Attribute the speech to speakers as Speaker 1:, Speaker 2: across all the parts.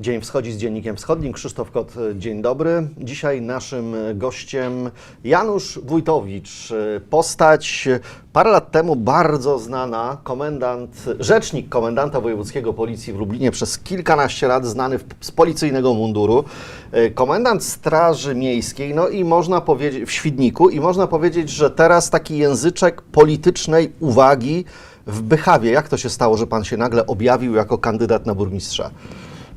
Speaker 1: Dzień wschodzi z Dziennikiem Wschodnim. Krzysztof Kot, dzień dobry. Dzisiaj naszym gościem Janusz Wójtowicz, postać parę lat temu bardzo znana, komendant, rzecznik komendanta wojewódzkiego policji w Lublinie przez kilkanaście lat, znany z policyjnego munduru, komendant Straży Miejskiej, no i można powiedzieć, w Świdniku, i można powiedzieć, że teraz taki języczek politycznej uwagi w Bychawie. Jak to się stało, że pan się nagle objawił jako kandydat na burmistrza?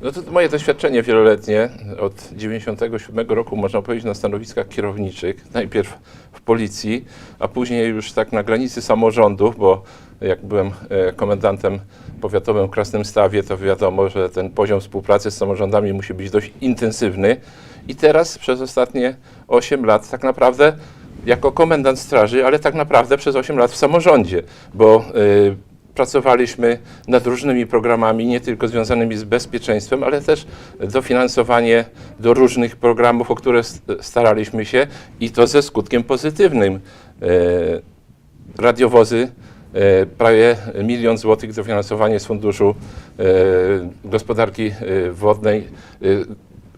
Speaker 2: No to moje doświadczenie wieloletnie od 97 roku, można powiedzieć, na stanowiskach kierowniczych. Najpierw w policji, a później już tak na granicy samorządów, bo jak byłem e, komendantem powiatowym w Krasnym Stawie, to wiadomo, że ten poziom współpracy z samorządami musi być dość intensywny. I teraz przez ostatnie 8 lat tak naprawdę jako komendant straży, ale tak naprawdę przez 8 lat w samorządzie, bo y, pracowaliśmy nad różnymi programami, nie tylko związanymi z bezpieczeństwem, ale też dofinansowanie do różnych programów, o które staraliśmy się i to ze skutkiem pozytywnym. E, radiowozy, e, prawie milion złotych dofinansowanie z Funduszu e, Gospodarki Wodnej,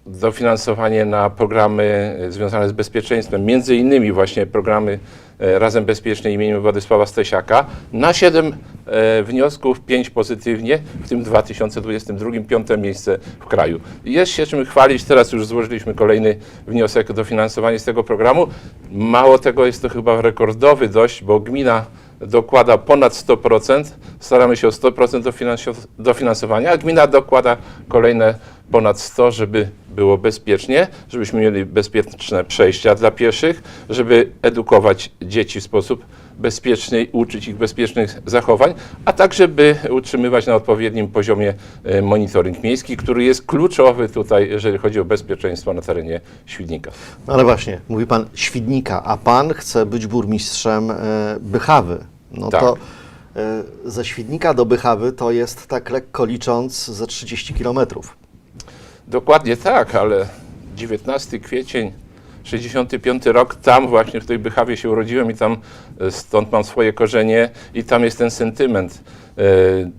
Speaker 2: dofinansowanie na programy e, związane z bezpieczeństwem, między innymi właśnie programy e, Razem Bezpiecznie imieniem Władysława Stesiaka. Na 7 e, wniosków, 5 pozytywnie, w tym 2022 piąte miejsce w kraju. Jest się czym chwalić, teraz już złożyliśmy kolejny wniosek o dofinansowanie z tego programu. Mało tego, jest to chyba rekordowy dość, bo gmina dokłada ponad 100%, staramy się o 100% dofinanso- dofinansowania, a gmina dokłada kolejne ponad 100, żeby było bezpiecznie, żebyśmy mieli bezpieczne przejścia dla pieszych, żeby edukować dzieci w sposób bezpieczny i uczyć ich bezpiecznych zachowań, a także by utrzymywać na odpowiednim poziomie e, monitoring miejski, który jest kluczowy tutaj, jeżeli chodzi o bezpieczeństwo na terenie Świdnika.
Speaker 1: No ale właśnie, mówi pan Świdnika, a pan chce być burmistrzem e, Bychawy. No
Speaker 2: Tak.
Speaker 1: to e, ze Świdnika do Bychawy to jest tak lekko licząc ze 30 kilometrów.
Speaker 2: Dokładnie tak, ale 19 kwiecień, 65 rok, tam właśnie w tej Bychawie się urodziłem i tam e, stąd mam swoje korzenie i tam jest ten sentyment. E,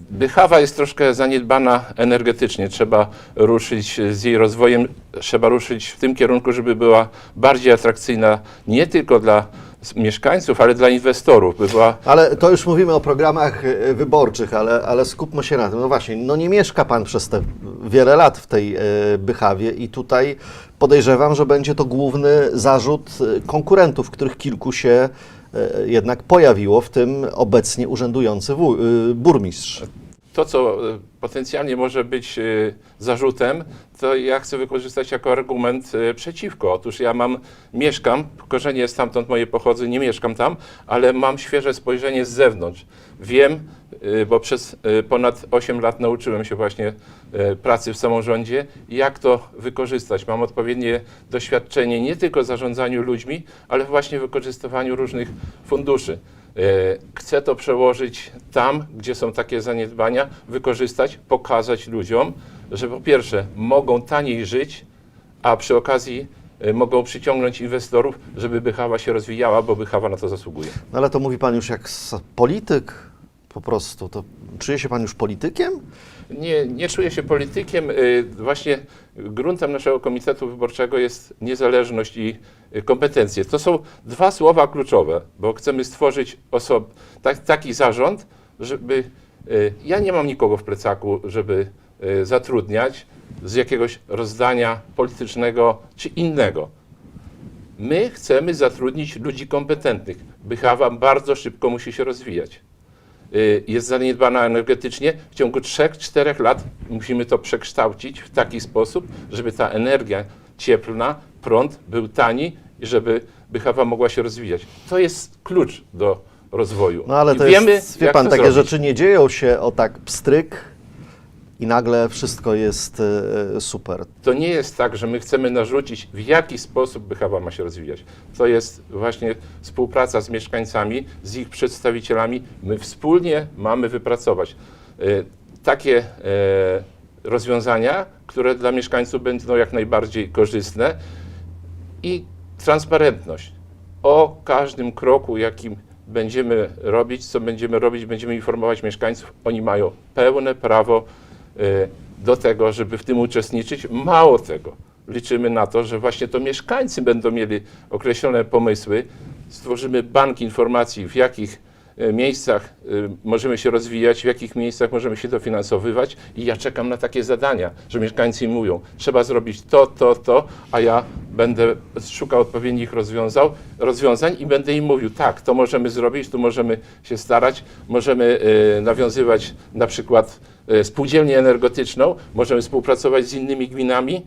Speaker 2: Bychawa jest troszkę zaniedbana energetycznie. Trzeba ruszyć z jej rozwojem, trzeba ruszyć w tym kierunku, żeby była bardziej atrakcyjna nie tylko dla mieszkańców, ale dla inwestorów. By była
Speaker 1: Ale to już mówimy o programach e, wyborczych, ale, ale skupmy się na tym. No właśnie, no nie mieszka pan przez te wiele lat w tej e, Bychawie i tutaj podejrzewam, że będzie to główny zarzut e, konkurentów, których kilku się jednak pojawiło, w tym obecnie urzędujący burmistrz.
Speaker 2: To, co e, potencjalnie może być e, zarzutem, to ja chcę wykorzystać jako argument e, przeciwko. Otóż ja mam, mieszkam, korzenie stamtąd moje pochodzę, nie mieszkam tam, ale mam świeże spojrzenie z zewnątrz. Wiem, bo przez ponad 8 lat nauczyłem się właśnie pracy w samorządzie, jak to wykorzystać. Mam odpowiednie doświadczenie nie tylko w zarządzaniu ludźmi, ale właśnie w wykorzystywaniu różnych funduszy. E, Chcę to przełożyć tam, gdzie są takie zaniedbania, wykorzystać, pokazać ludziom, że po pierwsze mogą taniej żyć, a przy okazji e, mogą przyciągnąć inwestorów, żeby Bychawa się rozwijała, bo Bychawa na to zasługuje.
Speaker 1: No ale to mówi pan już jak polityk po prostu. To czuje się pan już politykiem?
Speaker 2: Nie, nie czuję się politykiem. Y, Właśnie gruntem naszego komitetu wyborczego jest niezależność i kompetencje. To są dwa słowa kluczowe, bo chcemy stworzyć osob, tak, taki zarząd, żeby. y, Ja nie mam nikogo w plecaku, żeby y, zatrudniać z jakiegoś rozdania politycznego czy innego. My chcemy zatrudnić ludzi kompetentnych. Bychawa bardzo szybko musi się rozwijać jest zaniedbana energetycznie, w ciągu 3-4 lat musimy to przekształcić w taki sposób, żeby ta energia cieplna, prąd był tani i żeby Bychawa mogła się rozwijać. To jest klucz do rozwoju.
Speaker 1: No ale
Speaker 2: I
Speaker 1: to
Speaker 2: wiemy,
Speaker 1: jest, wie pan, takie
Speaker 2: zrobić.
Speaker 1: rzeczy nie dzieją się o tak pstryk i nagle wszystko jest e, super.
Speaker 2: To nie jest tak, że my chcemy narzucić, w jaki sposób Bychawa ma się rozwijać. To jest właśnie współpraca z mieszkańcami, z ich przedstawicielami. My wspólnie mamy wypracować e, takie e, rozwiązania, które dla mieszkańców będą jak najbardziej korzystne i transparentność. O każdym kroku, jakim będziemy robić, co będziemy robić, będziemy informować mieszkańców. Oni mają pełne prawo e, do tego, żeby w tym uczestniczyć. Mało tego, liczymy na to, że właśnie to mieszkańcy będą mieli określone pomysły. Stworzymy bank informacji, w jakich e, miejscach e, możemy się rozwijać, w jakich miejscach możemy się dofinansowywać i ja czekam na takie zadania, że mieszkańcy mi mówią, trzeba zrobić to, to, to, a ja będę szukał odpowiednich rozwiązał, rozwiązań i będę im mówił, tak, to możemy zrobić, tu możemy się starać, możemy e, nawiązywać na przykład spółdzielnię energetyczną, możemy współpracować z innymi gminami,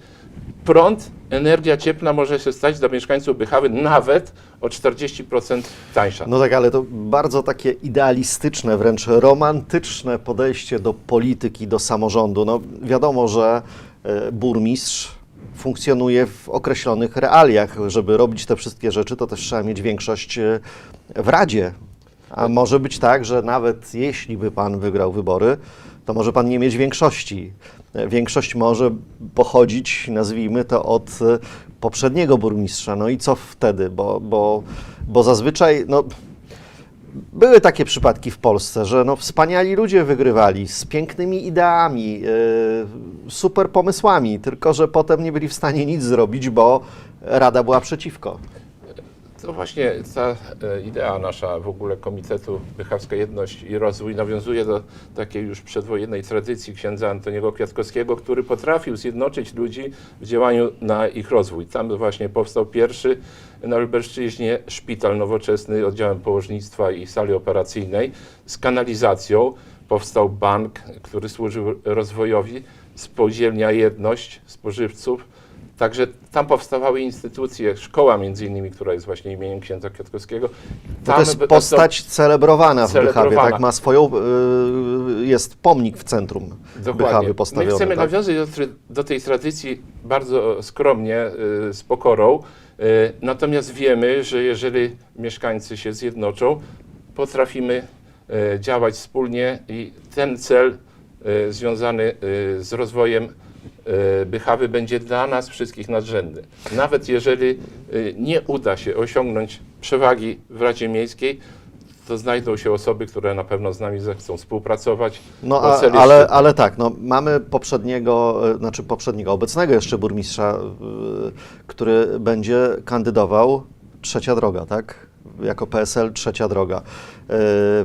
Speaker 2: prąd, energia cieplna może się stać dla mieszkańców Bychawy nawet o 40% tańsza.
Speaker 1: No tak, ale to bardzo takie idealistyczne, wręcz romantyczne podejście do polityki, do samorządu. No wiadomo, że e, burmistrz funkcjonuje w określonych realiach. Żeby robić te wszystkie rzeczy, to też trzeba mieć większość e, w Radzie. A może być tak, że nawet jeśli by pan wygrał wybory, to może pan nie mieć większości. Większość może pochodzić, nazwijmy to, od e, poprzedniego burmistrza. No i co wtedy? Bo, bo, bo zazwyczaj, no, były takie przypadki w Polsce, że no, wspaniali ludzie wygrywali z pięknymi ideami, e, super pomysłami, tylko że potem nie byli w stanie nic zrobić, bo Rada była przeciwko.
Speaker 2: To właśnie ta e, idea nasza w ogóle Komitetu Bychawska Jedność i Rozwój nawiązuje do takiej już przedwojennej tradycji księdza Antoniego Kwiatkowskiego, który potrafił zjednoczyć ludzi w działaniu na ich rozwój. Tam właśnie powstał pierwszy na Lubelszczyźnie szpital nowoczesny oddziałem położnictwa i sali operacyjnej z kanalizacją. Powstał bank, który służył rozwojowi, spółdzielnia Jedność spożywców, Także tam powstawały instytucje, szkoła między innymi, która jest właśnie imieniem księdza Kwiatkowskiego.
Speaker 1: To, to jest postać celebrowana w Bychawie,
Speaker 2: Celebrowana.
Speaker 1: tak? Ma swoją, y, jest pomnik w centrum Bychawy
Speaker 2: Dokładnie. My
Speaker 1: postawiony.
Speaker 2: chcemy
Speaker 1: tak?
Speaker 2: nawiązać do, do tej tradycji bardzo skromnie, y, z pokorą. y, Natomiast wiemy, że jeżeli mieszkańcy się zjednoczą, potrafimy y, działać wspólnie i ten cel y, związany y, z rozwojem Bychawy będzie dla nas wszystkich nadrzędny. Nawet jeżeli y, nie uda się osiągnąć przewagi w Radzie Miejskiej, to znajdą się osoby, które na pewno z nami zechcą współpracować.
Speaker 1: No, a, ale, ale tak, no, mamy poprzedniego, e, znaczy poprzedniego, obecnego jeszcze burmistrza, który będzie kandydował Trzecia Droga, tak? Jako PSL Trzecia Droga.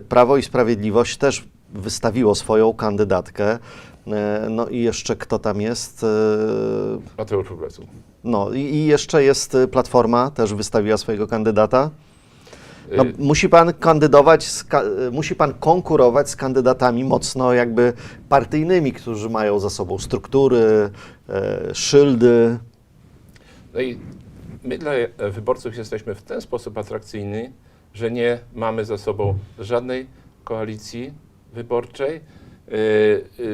Speaker 1: Prawo i Sprawiedliwość też wystawiło swoją kandydatkę. Y, No i jeszcze kto tam jest? Y,
Speaker 2: Mateusz Wróblewski.
Speaker 1: No i, jeszcze jest y, Platforma, też wystawiła swojego kandydata. No,
Speaker 2: Y,
Speaker 1: musi pan kandydować, musi pan konkurować z kandydatami mocno jakby partyjnymi, którzy mają za sobą struktury, e, szyldy.
Speaker 2: No i my dla e, wyborców jesteśmy w ten sposób atrakcyjni, że nie mamy za sobą żadnej koalicji wyborczej,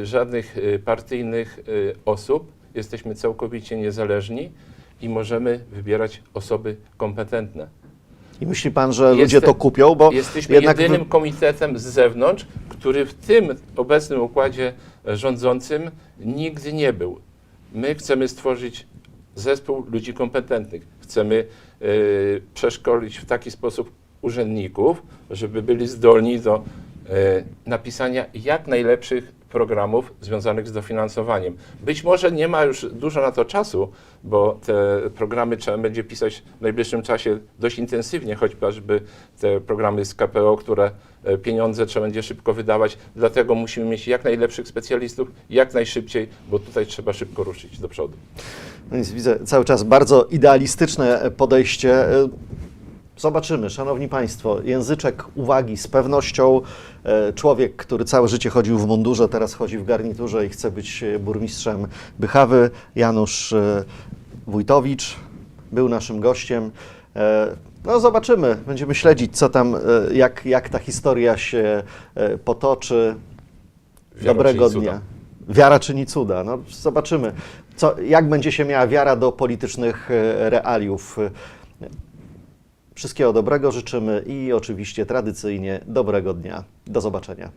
Speaker 2: żadnych y, partyjnych y, osób. Jesteśmy całkowicie niezależni i możemy wybierać osoby kompetentne.
Speaker 1: I myśli pan, że ludzie
Speaker 2: Jestem-
Speaker 1: to kupią, bo
Speaker 2: Jesteśmy
Speaker 1: jednak
Speaker 2: jedynym komitetem z zewnątrz, który w tym obecnym układzie rządzącym nigdy nie był. My chcemy stworzyć zespół ludzi kompetentnych. Chcemy y, przeszkolić w taki sposób urzędników, żeby byli zdolni do y, napisania jak najlepszych programów związanych z dofinansowaniem. Być może nie ma już dużo na to czasu, bo te programy trzeba będzie pisać w najbliższym czasie dość intensywnie, chociażby te programy z KPO, które e, pieniądze trzeba będzie szybko wydawać. Dlatego musimy mieć jak najlepszych specjalistów, jak najszybciej, bo tutaj trzeba szybko ruszyć do przodu.
Speaker 1: No więc widzę cały czas bardzo idealistyczne e, podejście. Zobaczymy, szanowni państwo, języczek uwagi z pewnością. e, Człowiek, który całe życie chodził w mundurze, teraz chodzi w garniturze i chce być e, burmistrzem Bychawy. Janusz e, Wójtowicz był naszym gościem. No zobaczymy, będziemy śledzić, co tam, jak, jak ta historia się potoczy.
Speaker 2: Wiara
Speaker 1: Dobrego
Speaker 2: czyni cuda.
Speaker 1: dnia. Wiara czyni cuda. No, zobaczymy, co, jak będzie się miała wiara do politycznych realiów. Wszystkiego dobrego życzymy i oczywiście tradycyjnie dobrego dnia. Do zobaczenia.